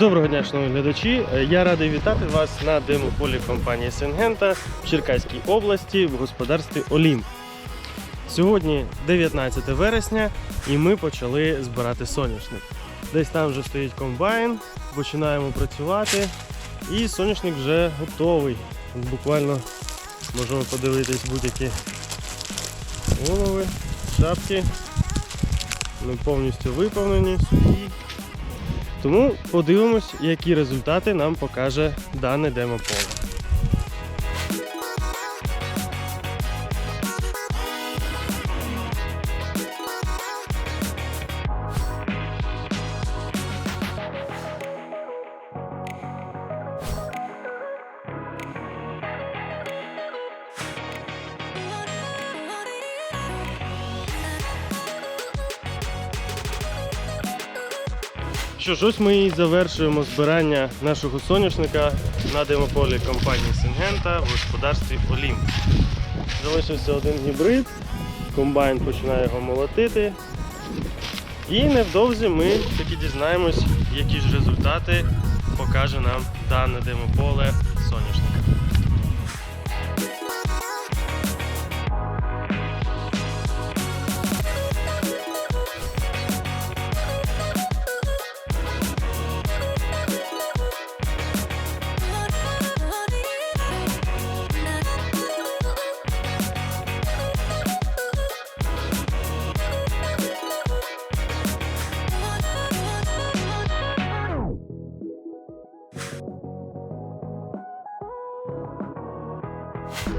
Доброго дня, шановні глядачі. Е, Я радий вітати вас на демополі компанії Сингента в Черкаській області в господарстві Олімп. Сьогодні 19 вересня і ми почали збирати соняшник. Десь там вже стоїть комбайн, починаємо працювати, і соняшник вже готовий. Буквально можемо подивитись будь-які голови, шапки. Ми повністю виповнені, сухі. Тому подивимось, які результати нам покаже дане демополе. Що ж, ось ми і завершуємо збирання нашого соняшника на демополі компанії Сингента в господарстві Олімп. Залишився один гібрид, комбайн починає його молотити. І невдовзі ми таки дізнаємось, які ж результати покаже нам дане демополе соняшника.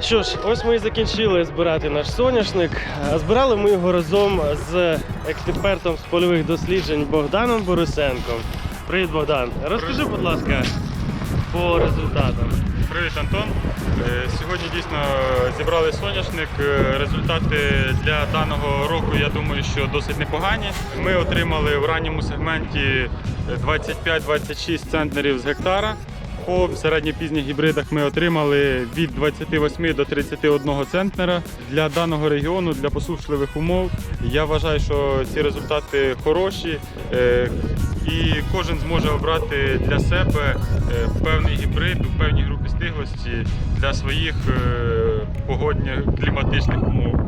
Що ж, ось ми і закінчили збирати наш соняшник. Збирали ми його разом з експертом з польових досліджень Богданом Борисенком. Привіт, Богдан. Розкажи, будь ласка, по результатам. Привіт, Антон. Е, Сьогодні дійсно зібрали соняшник. Е, Результати для даного року, я думаю, що досить непогані. Ми отримали в ранньому сегменті 25-26 центнерів з гектара. По середньопізніх гібридах ми отримали від 28 до 31 центнера. Для даного регіону, для посушливих умов, я вважаю, що ці результати хороші. І кожен зможе обрати для себе е, певний гібрид у певній групі стиглості для своїх е, погодних кліматичних умов.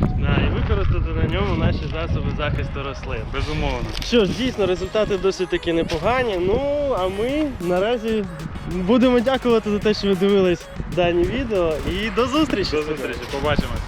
Да, і використати на ньому наші засоби захисту рослин. Безумовно. Що ж, дійсно, результати досить таки непогані. Ну, а ми наразі будемо дякувати за те, що ви дивились дані відео. І до зустрічі! До зустрічі, побачимось.